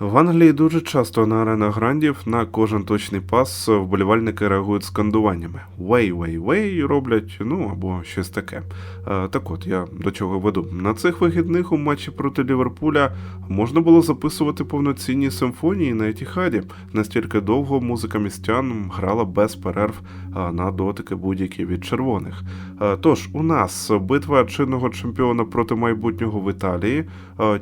В Англії дуже часто на аренах грандів на кожен точний пас вболівальники реагують скандуваннями. Вей, вей, вей роблять, ну або щось таке. Е, так от я до чого веду. На цих вихідних у матчі проти Ліверпуля можна було записувати повноцінні симфонії на Етіхаді. Настільки довго музика містян грала без перерв е, на дотики будь-які від червоних. Е, Тож у нас битва чинного чемпіона проти майбутнього в Італії,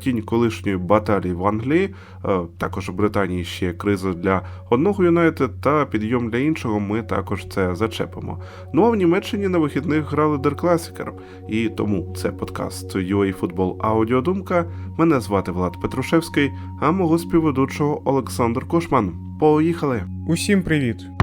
тінь колишньої баталії в Англії. Е, Також у Британії ще криза для одного Юнайтед та підйом для іншого. Ми також це зачепимо. Ну а в Німеччині на вихідних грали Дер Класікер, і тому це подкаст UA Футбол Аудіодумка. Мене звати Влад Петрушевський, а мого співведучого Олександр Кошман. Поїхали! Усім привіт!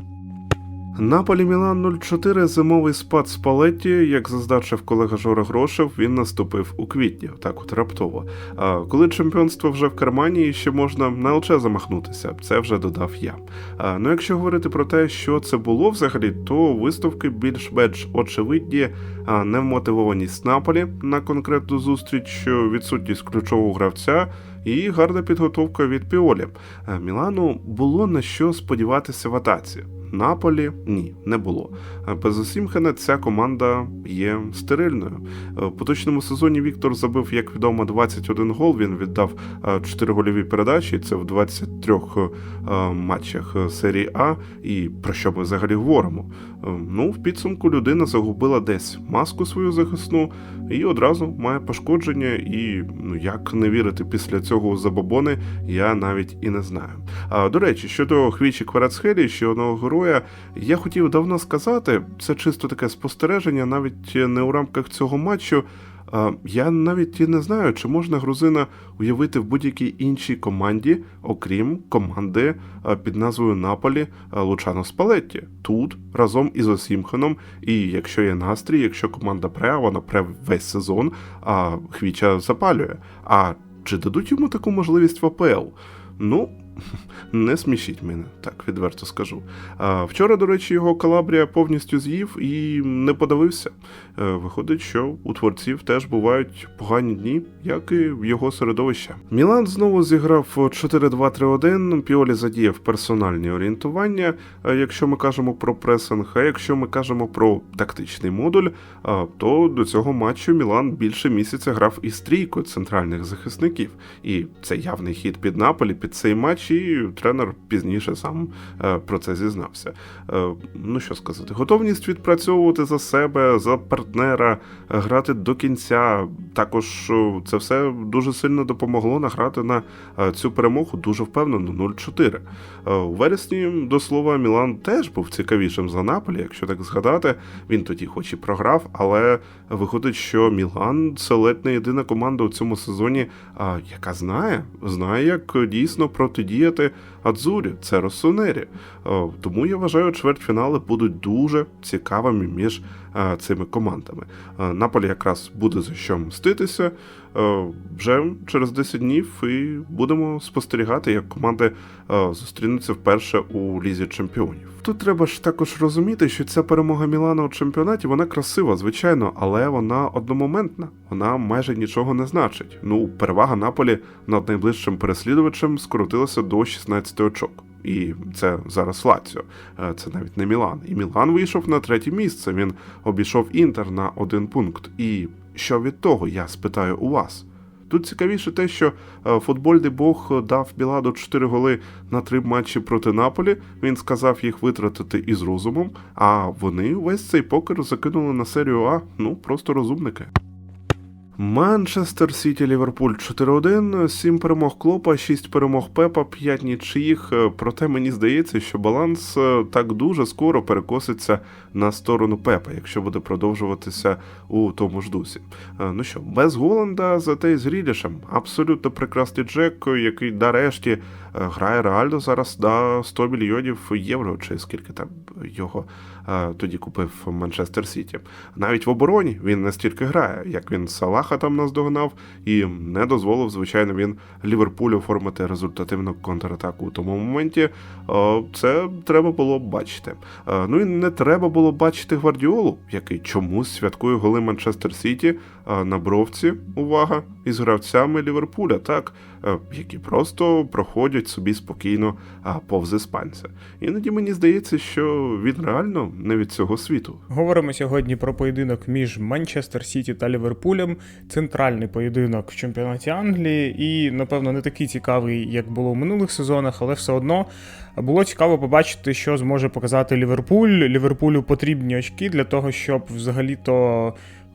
Наполі Мілан 0-4 зимовий спад Спалетті, як зазначив колега Жора Грошев, він наступив у квітні, так от раптово. А коли чемпіонство вже в кармані, ще можна на ЛЧ замахнутися. Це вже додав я. А, ну якщо говорити про те, що це було взагалі, то виставки більш-менш очевидні, а невмотивованість Наполі на конкретну зустріч, відсутність ключового гравця. І гарна підготовка від Піолі. Е, Мілану було на що сподіватися в атаці. Наполі ні, не було. Е, Без Осімхена ця команда є стерильною. Е, В поточному сезоні Віктор забив, як відомо, 21 гол. Він віддав 4 гольові передачі. Це в 23 е, матчах е, серії А. І про що ми взагалі говоримо? Е, Ну, в підсумку людина загубила десь маску свою захисну і одразу має пошкодження. І ну як не вірити після цього забобони, я навіть і не знаю. А до речі, щодо Хвічі Кварацхелі, ще одного героя, я хотів давно сказати, це чисто таке спостереження, навіть не у рамках цього матчу. Я навіть і не знаю, чи можна грузина уявити в будь-якій іншій команді, окрім команди під назвою Наполі Лучано Спалетті. Тут разом із Осімхеном. І якщо є настрій, якщо команда пре, вона пре весь сезон, а Хвіча запалює. А чи дадуть йому таку можливість в АПЛ? Ну, не смішіть мене, так відверто скажу. Вчора, до речі, його Калабрія повністю з'їв і не подавився. Е, виходить, що у творців теж бувають погані дні, як і в його середовища. Мілан знову зіграв 4-2-3-1. Піолі задіяв персональні орієнтування, е, якщо ми кажемо про пресинг, а якщо ми кажемо про тактичний модуль, то до цього матчу Мілан більше місяця грав із трійкою центральних захисників. І це явний хід під Наполі під цей матч, і тренер пізніше сам е, про це зізнався. Е, Ну що сказати, готовність відпрацьовувати за себе, за партнера, е, грати до кінця. Також це все дуже сильно допомогло награти на цю перемогу дуже впевнено 0-4. Е, У вересні, до слова, Мілан теж був цікавішим за Наполі, якщо так згадати. Він тоді, хоч і програв, але виходить, що Мілан це ледь не єдина команда у цьому сезоні, яка знає, знає, як дійсно протидіяти Адзурі, це Росонері. Е, Тому я вважаю, чвертьфінали будуть дуже цікавими між е, цими командами. Е, Наполі якраз буде за що мститися. Е, Вже через 10 днів і будемо спостерігати, як команди е, зустрінуться вперше у лізі чемпіонів. Тут треба ж також розуміти, що ця перемога Мілана у чемпіонаті вона красива, звичайно, але вона одномоментна. Вона майже нічого не значить. Ну, перевага Наполі над найближчим переслідувачем скоротилася до 16 очок. І це зараз Лаціо, Е, це навіть не Мілан. І Мілан вийшов на третє місце. Він обійшов Інтер на один пункт. І що від того, я спитаю у вас. Тут цікавіше те, що е, футбольний бог дав Біладу 4 голи на три матчі проти Наполі. Він сказав їх витратити із розумом, а вони весь цей покер закинули на серію А. Ну просто розумники. Манчестер Сіті Ліверпуль 4-1, 7 перемог Клопа, 6 перемог Пепа, 5 нічиїх. Е, Проте мені здається, що баланс е, так дуже скоро перекоситься на сторону Пепа, якщо буде продовжуватися у тому ж дусі. Е, Ну що, без Голланда, зате й з Рілішем. Абсолютно прекрасний Джек, який нарешті грає реально зараз на 100 мільйонів євро, чи скільки там його тоді купив Манчестер Сіті. Навіть в обороні він не стільки грає, як він Салаха там наздогнав, і не дозволив, звичайно, він Ліверпулю оформити результативну контратаку у тому моменті. Е, Це треба було бачити. Е, Ну і не треба було бачити Гвардіолу, який чомусь святкує голи Манчестер Сіті е, на бровці. Увага! Із гравцями Ліверпуля. Так, які просто проходять собі спокійно повз іспанця. Іноді мені здається, що він реально не від цього світу. Говоримо сьогодні про поєдинок між Манчестер Сіті та Ліверпулем. Центральний поєдинок в чемпіонаті Англії, і, напевно, не такий цікавий, як було в минулих сезонах, але все одно було цікаво побачити, що зможе показати Ліверпуль. Ліверпулю потрібні очки для того, щоб взагалі-то.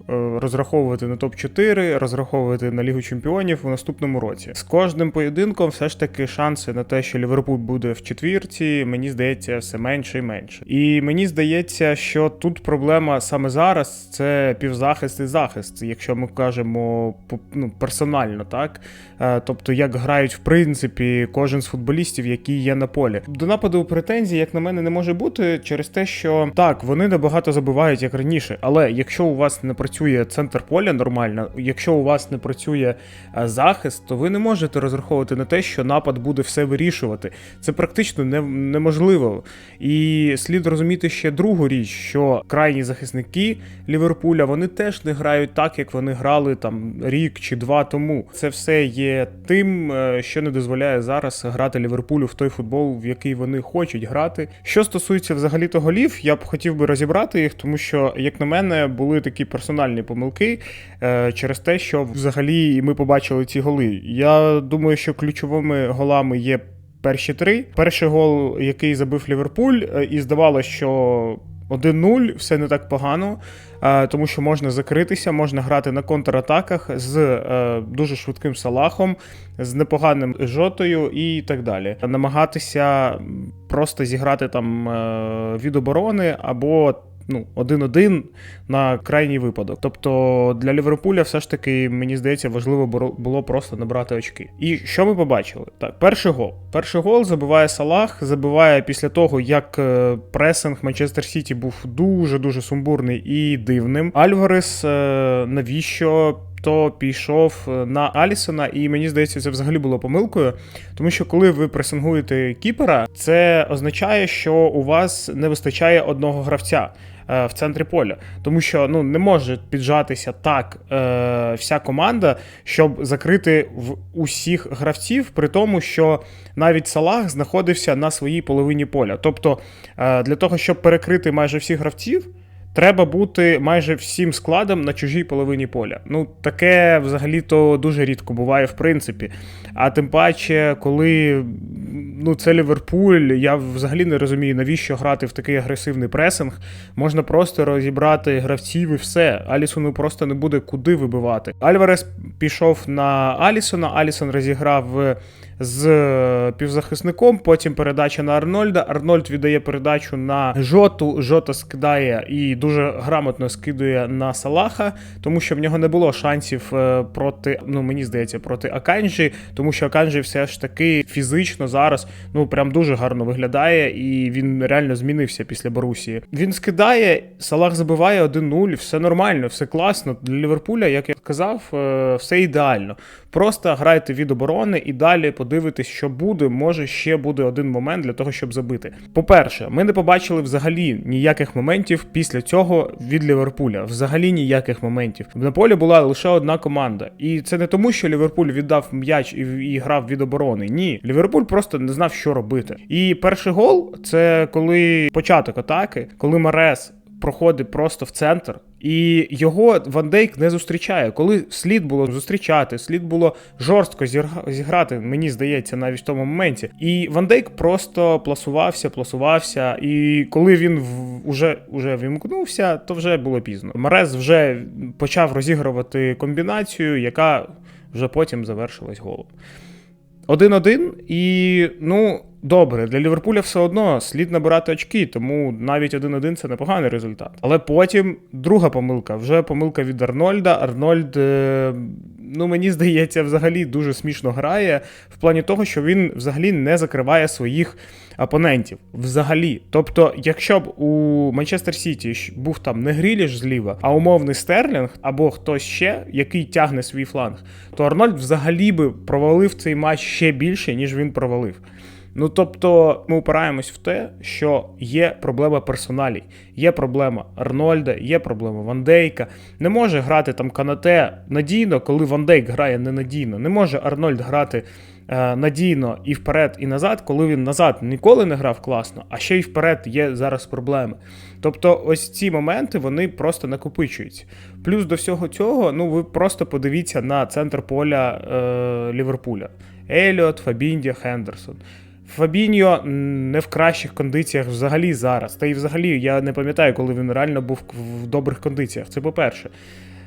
Е, Розраховувати на топ-4, розраховувати на Лігу Чемпіонів у наступному році. З кожним поєдинком все ж таки шанси на те, що Ліверпуль буде в четвірці, мені здається, все менше і менше. І мені здається, що тут проблема саме зараз це півзахист і захист, якщо ми кажемо ну, персонально, так Е, тобто як грають в принципі кожен з футболістів, які є на полі. До нападу претензій, як на мене, не може бути через те, що так вони набагато забивають як раніше, але якщо у вас не працює центр поля нормально, якщо у вас не працює е, захист, то ви не можете розраховувати на те, що напад буде все вирішувати. Це практично не, неможливо. І слід розуміти ще другу річ, що крайні захисники Ліверпуля вони теж не грають так, як вони грали там рік чи два тому. Це все є тим, е, що не дозволяє зараз грати Ліверпулю в той футбол, в який вони хочуть грати. Що стосується взагалі то голів, я б хотів би розібрати їх, тому що, як на мене, були такі персональні помилки е, через те, що взагалі ми побачили ці голи. Я думаю, що ключовими голами є. Перші три. Перший гол, який забив Ліверпуль, е, і здавалося, що 1-0, все не так погано, е, тому що можна закритися, можна грати на контратаках з дуже швидким салахом, з непоганим жотою і так далі. Намагатися просто зіграти там від оборони або. Ну, один-один на крайній випадок. Тобто для Ліверпуля все ж таки, мені здається, важливо було просто набрати очки. І що ми побачили? Так, перший гол. Перший гол забиває Салах, забиває після того, як е, пресинг Манчестер Сіті був дуже-дуже сумбурний і дивним. Альварес е, навіщо? То пішов е, на Алісона, і мені здається, це взагалі було помилкою, тому що коли ви пресингуєте кіпера, це означає, що у вас не вистачає одного гравця в центрі поля, тому що ну не може піджатися так е, вся команда, щоб закрити в усіх гравців, при тому, що навіть Салах знаходився на своїй половині поля. Тобто, е, для того, щоб перекрити майже всіх гравців. Треба бути майже всім складом на чужій половині поля. Ну, таке взагалі-то дуже рідко буває, в принципі. А тим паче, коли ну, це Ліверпуль, я взагалі не розумію, навіщо грати в такий агресивний пресинг. Можна просто розібрати гравців і все. Алісону просто не буде куди вибивати. Альварес пішов на Алісона, Алісон розіграв е, з е, півзахисником, потім передача на Арнольда. Арнольд віддає передачу на Жоту. Жота скидає і дуже грамотно скидує на Салаха, тому що в нього не було шансів е, проти, ну мені здається, проти Аканджі, тому що Аканджі все ж таки фізично зараз ну прям дуже гарно виглядає, і він реально змінився після Борусії. Він скидає, Салах забиває 1-0, все нормально, все класно. Для Ліверпуля, як я сказав, е, все ідеально. Просто грайте від оборони і далі подивитесь, що буде. Може, ще буде один момент для того, щоб забити. По-перше, ми не побачили взагалі ніяких моментів після цього від Ліверпуля. Взагалі ніяких моментів. На полі була лише одна команда. І це не тому, що Ліверпуль віддав м'яч і, і грав від оборони. Ні, Ліверпуль просто не знав, що робити. І перший гол це коли початок атаки, коли Марес проходить просто в центр. І його Ван Дейк не зустрічає. Коли слід було зустрічати, слід було жорстко зіграти, мені здається, навіть в тому моменті. І Ван Дейк просто пласувався, пласувався. І коли він в- уже, вімкнувся, то вже було пізно. Марес вже почав розігрувати комбінацію, яка вже потім завершилась голом. 1-1, і ну. Добре, для Ліверпуля все одно слід набирати очки, тому навіть 1-1 це непоганий результат. Але потім друга помилка, вже помилка від Арнольда. Арнольд, е, ну мені здається, взагалі дуже смішно грає в плані того, що він взагалі не закриває своїх опонентів. Взагалі. Тобто, якщо б у Манчестер Сіті був там не Гріліш зліва, а умовний Стерлінг або хтось ще, який тягне свій фланг, то Арнольд взагалі би провалив цей матч ще більше, ніж він провалив. Ну тобто ми упираємось в те, що є проблема персоналій, є проблема Арнольда, є проблема Ван Дейка. Не може грати там Канате надійно, коли Ван Дейк грає ненадійно. Не може Арнольд грати надійно і вперед, і назад, коли він назад ніколи не грав класно, а ще й вперед є зараз проблеми. Тобто, ось ці моменти вони просто накопичуються. Плюс до всього цього, ну ви просто подивіться на центр поля е, Ліверпуля: Еліот, Фабіндя, Хендерсон. Фабіньо не в кращих кондиціях взагалі зараз. Та й взагалі я не пам'ятаю, коли він реально був в добрих кондиціях. Це по-перше.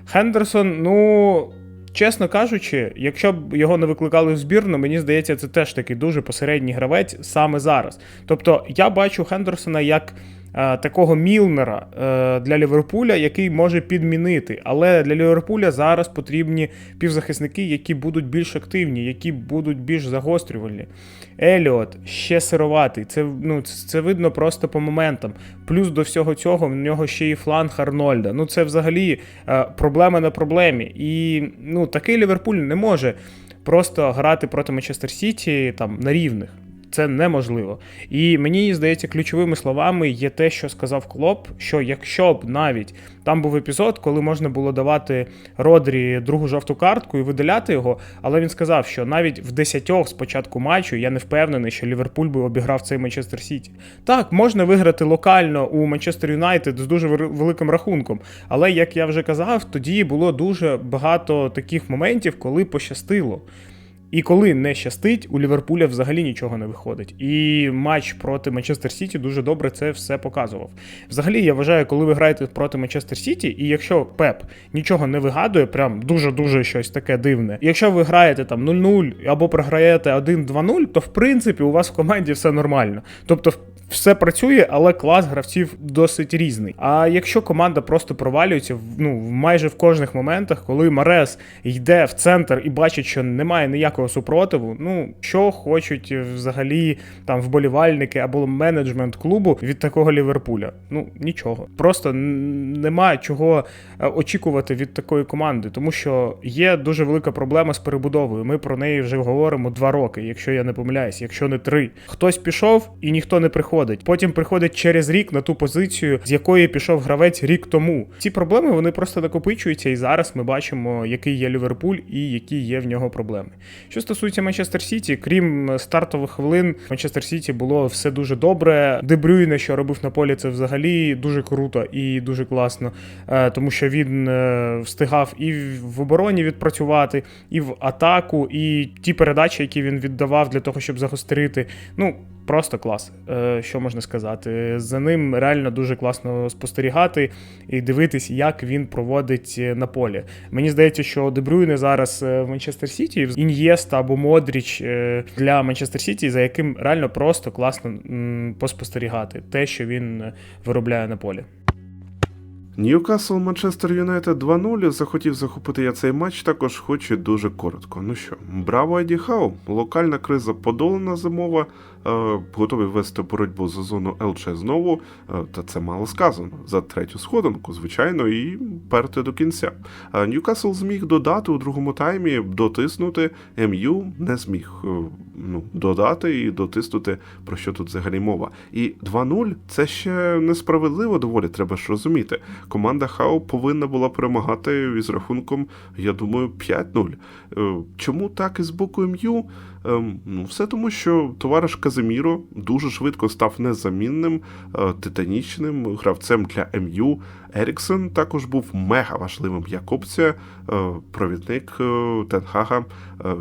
Хендерсон, ну. Чесно кажучи, якщо б його не викликали в збірну, мені здається, це теж такий дуже посередній гравець саме зараз. Тобто я бачу Хендерсона як такого Мілнера е, для Ліверпуля, який може підмінити. Але для Ліверпуля зараз потрібні півзахисники, які будуть більш активні, які будуть більш загострювальні. Еліот ще сироватий. Це, ну, це видно просто по моментам. Плюс до всього цього в нього ще і фланг Арнольда. Ну це взагалі е, проблема на проблемі. І ну, такий Ліверпуль не може просто грати проти Манчестер Сіті там на рівних. Це неможливо. І мені здається, ключовими словами є те, що сказав Клоп, що якщо б навіть там був епізод, коли можна було давати Родрі другу жовту картку і видаляти його, але він сказав, що навіть в десятьох з початку матчу я не впевнений, що Ліверпуль би обіграв цей Манчестер Сіті. Так, можна виграти локально у Манчестер Юнайтед з дуже великим рахунком, але як я вже казав, тоді було дуже багато таких моментів, коли пощастило. І коли не щастить, у Ліверпуля взагалі нічого не виходить. І матч проти Манчестер Сіті дуже добре це все показував. Взагалі, я вважаю, коли ви граєте проти Манчестер Сіті, і якщо Пеп нічого не вигадує, прям дуже-дуже щось таке дивне. Якщо ви граєте там 0-0 або програєте 1-2-0, то в принципі у вас в команді все нормально. Тобто, все працює, але клас гравців досить різний. А якщо команда просто провалюється ну, майже в кожних моментах, коли Марес йде в центр і бачить, що немає ніякого супротиву, ну що хочуть взагалі там вболівальники або менеджмент клубу від такого Ліверпуля? Ну нічого. Просто немає чого е, очікувати від такої команди, тому що є дуже велика проблема з перебудовою. Ми про неї вже говоримо два роки, якщо я не помиляюсь, якщо не три. Хтось пішов і ніхто не приходить. Потім приходить через рік на ту позицію, з якої пішов гравець рік тому. Ці проблеми вони просто накопичуються, і зараз ми бачимо, який є Ліверпуль і які є в нього проблеми. Що стосується Манчестер Сіті, крім е, стартових хвилин, Манчестер Сіті було все дуже добре. Дебрюйне, що робив на полі, це взагалі дуже круто і дуже класно, е, тому що він е, встигав і в обороні відпрацювати, і в атаку, і ті передачі, які він віддавав для того, щоб загострити. Ну. Просто клас, Е, що можна сказати. За ним реально дуже класно спостерігати і дивитись, як він проводить е, на полі. Мені здається, що Дебрюйне зараз е, в Манчестер Сіті, Ін'єста або Модріч для Манчестер Сіті, за яким реально просто класно поспостерігати те, що він виробляє на полі. Ньюкасл Манчестер Юнайтед 2-0 захотів захопити я цей матч, також хоче дуже коротко. Ну що, браво Еді Хау, локальна криза подолана зимова, готові вести боротьбу за зону ЛЧ знову, е, та це мало сказано. За третю сходинку, звичайно, і перти до кінця. Е, Ньюкасл зміг додати у другому таймі, дотиснути, МЮ не зміг е, ну, додати і дотиснути, про що тут взагалі мова. І 2-0 це ще несправедливо доволі, треба ж розуміти. Команда Хау повинна була перемагати із рахунком, я думаю, 5-0. Е, Чому так із боку МЮ? Ем, Ну, все тому, що товариш Казиміро дуже швидко став незамінним, е, титанічним гравцем для МЮ. Еріксон також був мега важливим як опція. Е, Провідник е, Тенхага,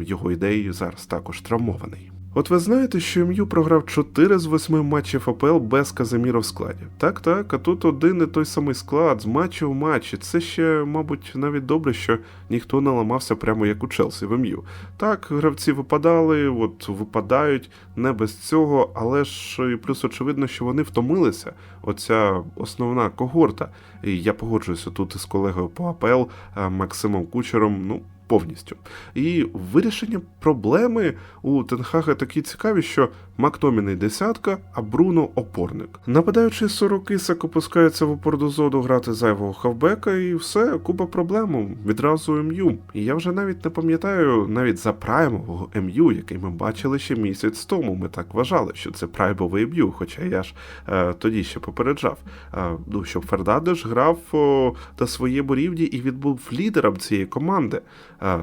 його ідеї зараз також травмований. От ви знаєте, що МЮ програв 4 з 8 матчів АПЛ без Казиміра в складі. Так, так, а тут один і той самий склад з матчу в матчі. Це ще, мабуть, навіть добре, що ніхто не ламався прямо як у Челсі в МЮ. Так, гравці випадали, от випадають не без цього, але ж і плюс очевидно, що вони втомилися. Оця основна когорта. І я погоджуюся тут із колегою по АПЛ е, Максимом Кучером. Ну, повністю. І вирішення проблеми у Тенхага такі цікаві, що Мактоміний десятка, а Бруно опорник. Нападаючий Сорокисак опускається в опорну зону грати зайвого хавбека, і все, купа проблем, відразу МЮ. І я вже навіть не пам'ятаю навіть за праймового МЮ, який ми бачили ще місяць тому. Ми так вважали, що це праймовий МЮ, хоча я ж е, тоді ще попереджав. Е, ну, щоб Фернандеш грав о, на своєму рівні і він був лідером цієї команди.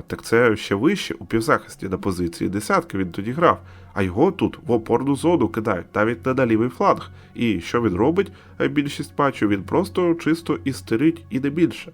Так це ще вище у півзахисті на позиції десятки він тоді грав. А його тут в опорну зону кидають навіть на лівий фланг. І що він робить? Е, Більшість матчів він просто чисто істерить і не більше.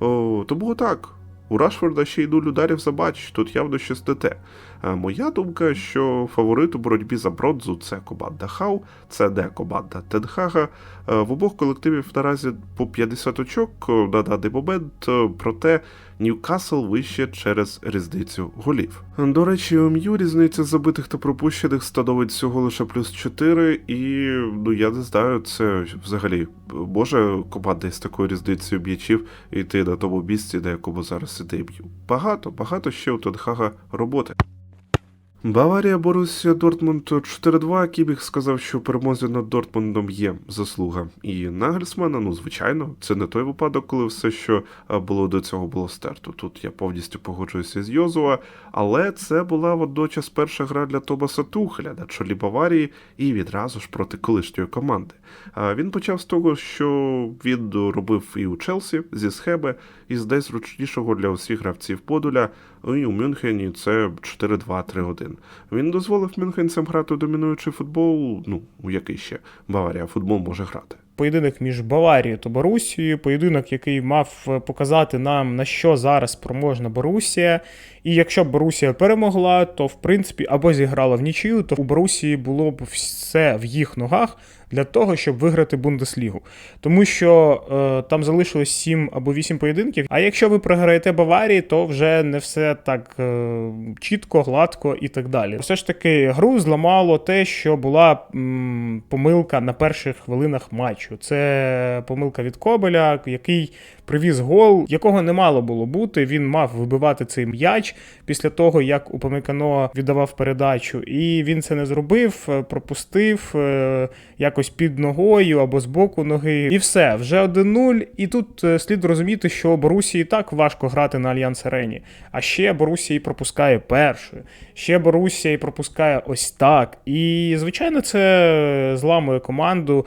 О, тому так. У Рашфорда ще й нуль ударів за матч, тут явно щось не те. Е, Моя думка, що фаворит у боротьбі за бронзу це команда Хау, це не команда Тенхага. Е, В обох колективів наразі по 50 очок е, на даний момент, проте Ньюкасл вище через різницю голів. До речі, МЮ різниця забитих та пропущених становить всього лише плюс 4, і ну я не знаю, це взагалі може команда з такою різницею м'ячів йти на тому місці, на якому зараз іде МЮ. Багато, багато ще у Тенхага роботи. Баварія Борусія Дортмунд 4-2. Кібіг сказав, що перемозі над Дортмундом є заслуга. І Нагельсмана, ну звичайно, це не той випадок, коли все, що було до цього, було стерто. Тут я повністю погоджуюся з Йозуа, але це була водночас перша гра для Томаса Тухеля на чолі Баварії і відразу ж проти колишньої команди. А він почав з того, що він робив і у Челсі зі схеми, і з десь зручнішого для усіх гравців подуля. І у Мюнхені це 4-2-3-1. Він дозволив мюнхенцям грати домінуючий футбол, ну, у який ще Баварія футбол може грати. Поєдинок між Баварією та Борусією, поєдинок, який мав показати нам, на що зараз проможна Борусія. І якщо б Борусія перемогла, то в принципі або зіграла в нічию, то у Борусії було б все в їх ногах для того, щоб виграти Бундеслігу. Тому що е, там залишилось 7 або 8 поєдинків. А якщо ви програєте Баварії, то вже не все так е, чітко, гладко і так далі. Все ж таки, гру зламало те, що була м, помилка на перших хвилинах матчу. Це помилка від Кобеля, який привіз гол, якого не мало було бути. Він мав вибивати цей м'яч після того, як Упамекано віддавав передачу. І він це не зробив, е, пропустив е, якось під ногою або з боку ноги. І все, вже 1-0. І тут е, слід розуміти, що Борусії так важко грати на Альянс Арені. А ще Борусія і пропускає першою. Ще Борусія і пропускає ось так. І, звичайно, це зламує команду,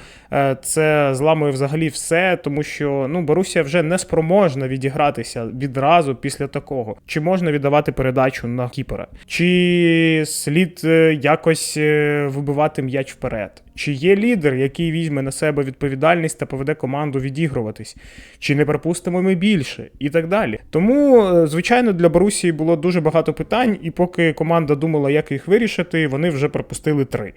це зламує взагалі все, тому що ну, Борусія вже не спроможна відігратися відразу після такого. Чи можна віддавати передачу на кіпера? Чи слід е, якось е, вибивати м'яч вперед? Чи є лідер, який візьме на себе відповідальність та поведе команду відігруватись? Чи не припустимо ми більше? І так далі. Тому, е, звичайно, для Борусії було дуже багато питань, і поки команда думала, як їх вирішити, вони вже пропустили три.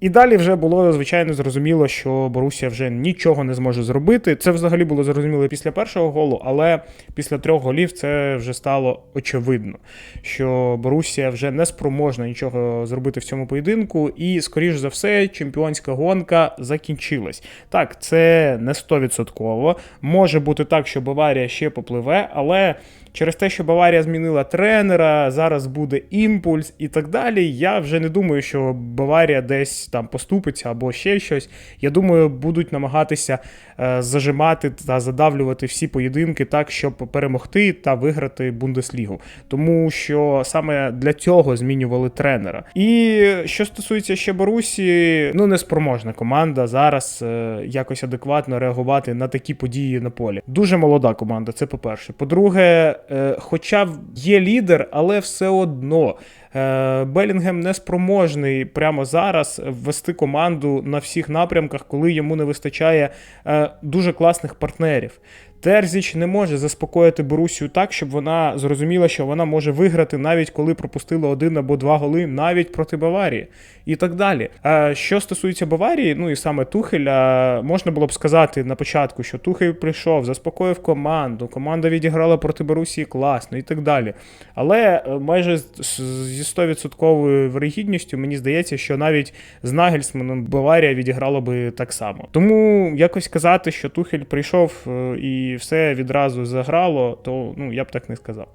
І далі вже було звичайно зрозуміло, що Борусія вже нічого не зможе зробити. Це взагалі було зрозуміло після першого голу, але після трьох голів це вже стало очевидно, що Борусія вже не спроможна нічого зробити в цьому поєдинку, і, скоріш за все, чемпіонська гонка закінчилась. Так, це не 100%. Може бути так, що Баварія ще попливе, але. Через те, що Баварія змінила тренера, зараз буде імпульс і так далі. Я вже не думаю, що Баварія десь там поступиться або ще щось. Я думаю, будуть намагатися е, зажимати та задавлювати всі поєдинки так, щоб перемогти та виграти Бундеслігу. Тому що саме для цього змінювали тренера. І що стосується ще Борусі, ну неспроможна команда зараз е, якось адекватно реагувати на такі події на полі. Дуже молода команда, це по-перше. По-друге, е, хоча є лідер, але все одно. Е, Белінгем не спроможний прямо зараз ввести команду на всіх напрямках, коли йому не вистачає е, дуже класних партнерів. Терзіч не може заспокоїти Борусію так, щоб вона зрозуміла, що вона може виграти навіть коли пропустила один або два голи, навіть проти Баварії, і так далі. Що стосується Баварії, ну і саме Тухеля, можна було б сказати на початку, що Тухель прийшов, заспокоїв команду, команда відіграла проти Борусії класно і так далі. Але е, майже зі 100% вирогідністю мені здається, що навіть з Нагельсманом Баварія відіграла би так само. Тому якось казати, що Тухель прийшов е, і і все відразу заграло, то ну, я б так не сказав.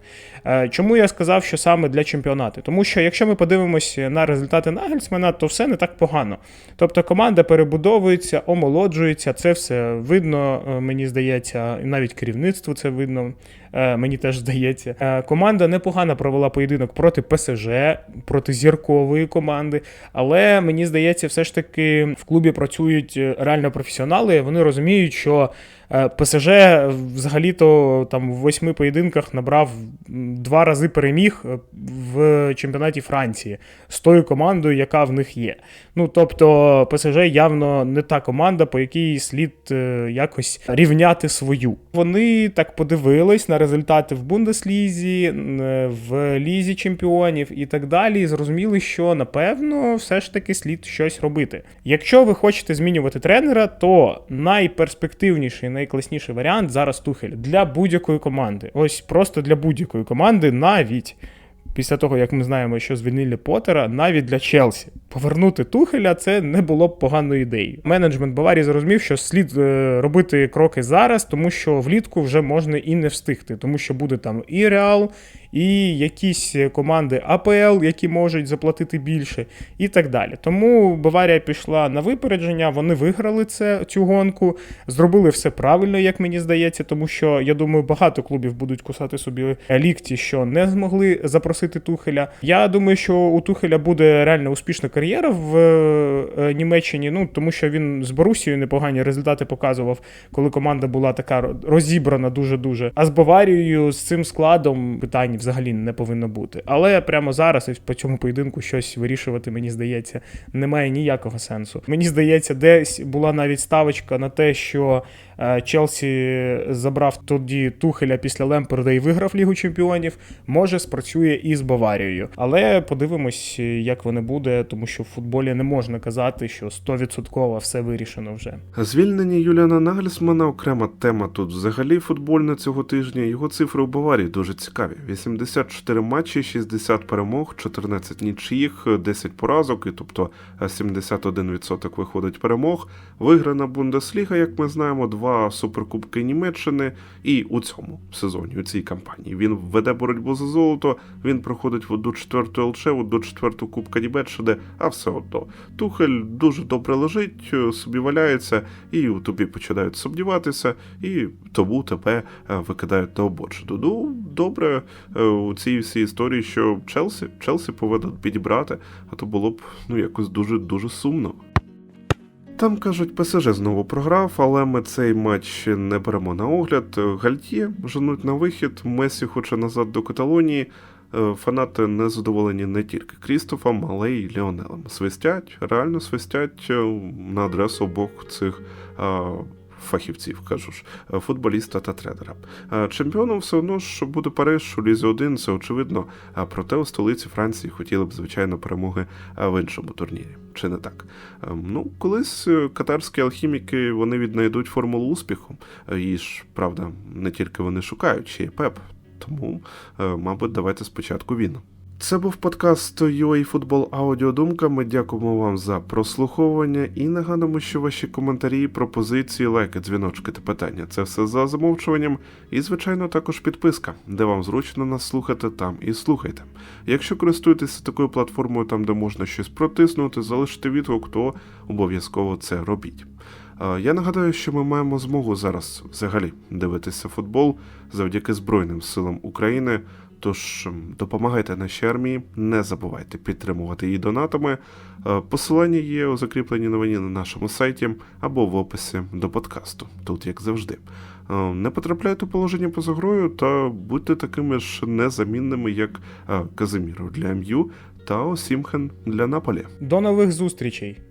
Е, Чому я сказав, що саме для чемпіонату? Тому що якщо ми подивимося на результати Нагельсмена, то все не так погано. Тобто команда перебудовується, омолоджується, це все видно, е, мені здається, і навіть керівництву це видно. Е, Мені теж здається. Е, Команда непогано провела поєдинок проти ПСЖ, проти зіркової команди. Але мені здається, все ж таки в клубі працюють е, реально професіонали. Вони розуміють, що ПСЖ взагалі-то там в восьми поєдинках набрав два рази переміг в чемпіонаті Франції з тою командою, яка в них є. Ну тобто, ПСЖ явно не та команда, по якій слід якось рівняти свою. Вони так подивились на результати в Бундеслізі, е, в Лізі Чемпіонів і так далі. І зрозуміли, що напевно все ж таки слід щось робити. Якщо ви хочете змінювати тренера, то найперспективніший, найкласніший варіант зараз Тухель для будь-якої команди. Ось просто для будь-якої команди, навіть після того, як ми знаємо, що звільнили Поттера, навіть для Челсі. Повернути Тухеля це не було б поганою ідеєю. Менеджмент Баварії зрозумів, що слід е, робити кроки зараз, тому що влітку вже можна і не встигти, тому що буде там і Реал, і якісь команди АПЛ, які можуть заплатити більше, і так далі. Тому Баварія пішла на випередження, вони виграли це, цю гонку, зробили все правильно, як мені здається, тому що я думаю, багато клубів будуть кусати собі лікті, що не змогли запросити Тухеля. Я думаю, що у Тухеля буде реально успішна кар'єра в е, Німеччині. Ну тому що він з Борусією непогані результати показував, коли команда була така розібрана дуже дуже. А з Баварією з цим складом питань взагалі не повинно бути. Але прямо зараз і по цьому поєдинку щось вирішувати, мені здається, немає ніякого сенсу. Мені здається, десь була навіть ставочка на те, що е, Челсі забрав тоді Тухеля після Лемперда і виграв Лігу Чемпіонів. Може, спрацює і з Баварією. Але подивимось, як воно буде, тому що в футболі не можна казати, що 100% все вирішено вже. Звільнення Юліана Нагельсмана окрема тема тут взагалі футбольна цього тижня. Його цифри у Баварії дуже цікаві: 84 матчі, 60 перемог, 14 нічиїх, 10 поразок, і тобто е, 71% виходить перемог. Виграна Бундесліга, як ми знаємо, два суперкубки Німеччини. І у цьому сезоні, у цій кампанії, він веде боротьбу за золото. Він проходить в одну четверту ЛЧ, в одну Кубка Німеччини, а все одно. Тухель дуже добре лежить, е, собі валяється, і у тобі починають сумніватися, і тому тебе е, викидають на обочину. Ну, добре е, у цій всій історії, що Челсі, Челсі повинен підібрати, а то було б ну якось дуже дуже сумно. Там кажуть, ПСЖ знову програв, але ми цей матч не беремо на огляд. Гальтє женуть на вихід, Месі хоче назад до Каталонії. Е, Фанати не задоволені не тільки Крістофом, але й Леонелем. Свистять, реально свистять е, на адресу обох цих е, фахівців, кажу ж, е, футболіста та тренера. Е, Чемпіоном все одно ж буде Париж у Лізі 1, це очевидно. А проте у столиці Франції хотіли б, звичайно, перемоги е, в іншому турнірі. Чи не так? Е, Ну, колись е, катарські алхіміки вони віднайдуть формулу успіху. Е, І ж, правда, не тільки вони шукають, ще й пеп. Тому, е, мабуть, давайте спочатку він. Це був подкаст UA Футбол Аудіодумка. Ми дякуємо вам за прослуховування і нагадуємо, що ваші коментарі, пропозиції, лайки, дзвіночки та питання це все за замовчуванням. І, звичайно, також підписка, де вам зручно нас слухати, там і слухайте. Якщо користуєтеся такою платформою, там де можна щось протиснути, залишити відгук, то обов'язково це робіть. Я нагадаю, що ми маємо змогу зараз взагалі дивитися футбол завдяки Збройним силам України. Тож допомагайте нашій армії, не забувайте підтримувати її донатами. Е, Посилання є у закріпленій новині на нашому сайті або в описі до подкасту, тут як завжди. Е, Не потрапляйте у положення поза грою та будьте такими ж незамінними, як е, Казиміро для МЮ та Осімхен для Наполі. До нових зустрічей!